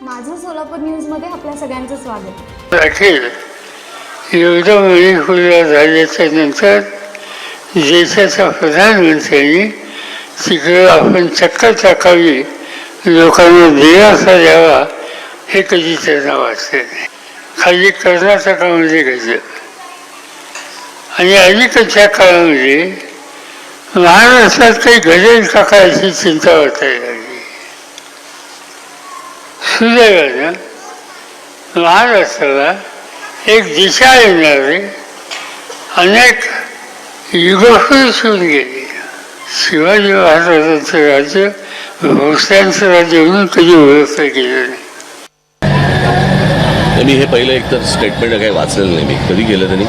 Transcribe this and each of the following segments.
सोलापूर न्यूजमध्ये आपल्या सगळ्यांचं स्वागत. अखेर एवढं झाल्याच्यानंतर देशाच्या प्रधानमंत्र्यांनी तिकडं आपण चक्कर टाकावी लोकांना दिलासा द्यावा हे कधी त्यांना वाटते खाली कर्नाटकामध्ये घडलं. आणि अलीकडच्या काळामध्ये महाराष्ट्रात काही घडेल का काय अशी चिंता वाटायला लागली. सुदैवानं महाराष्ट्राला एक दिशा येणारे अनेक युगही सुरू गेली शिवाजी महाराजांचं राज्य भोसल्यांचं राज्य म्हणून कधी ओळखलं गेलं नाही. मी हे पहिलं एक तर स्टेटमेंट काही वाचलेलं नाही. मी कधी गेलं त्यांनी?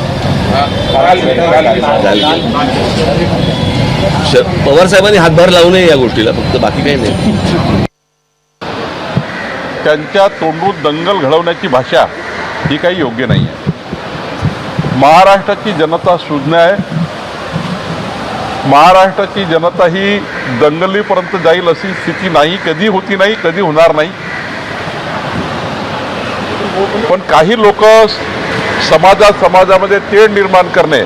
पवार साहेबांनी हातभार लावू नये या गोष्टीला. फक्त बाकी काही नाही. त्यांच्या तोंडून दंगल घडवण्याची भाषा ही काही योग्य नाही आहे महाराष्ट्राची जनता सुज्ञ आहे. महाराष्ट्राची जनता ही दंगलीपर्यंत जाईल अशी स्थिती नाही कधी होती नाही कधी होणार नाही. पण काही लोक समाजात समाजामध्ये तेढ निर्माण करणे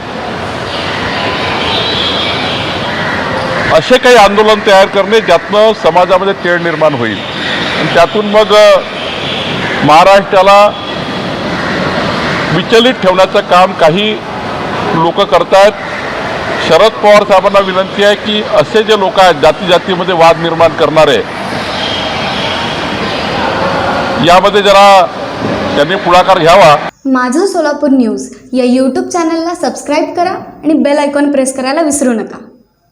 असे काही आंदोलन तयार करणे ज्यातनं समाजामध्ये तेढ निर्माण होईल. त्यातून मग महाराष्ट्राला विचलित ठेवण्याचं काम काही लोक करतायत. शरद पवार साहेबांना विनंती आहे की असे जे लोक आहेत जाती जातीमध्ये वाद निर्माण करणारे यामध्ये जरा त्यांनी पुढाकार घ्यावा. माझं सोलापूर न्यूज या यूट्यूब चॅनलला सबस्क्राईब करा आणि बेल आयकॉन प्रेस करायला विसरू नका.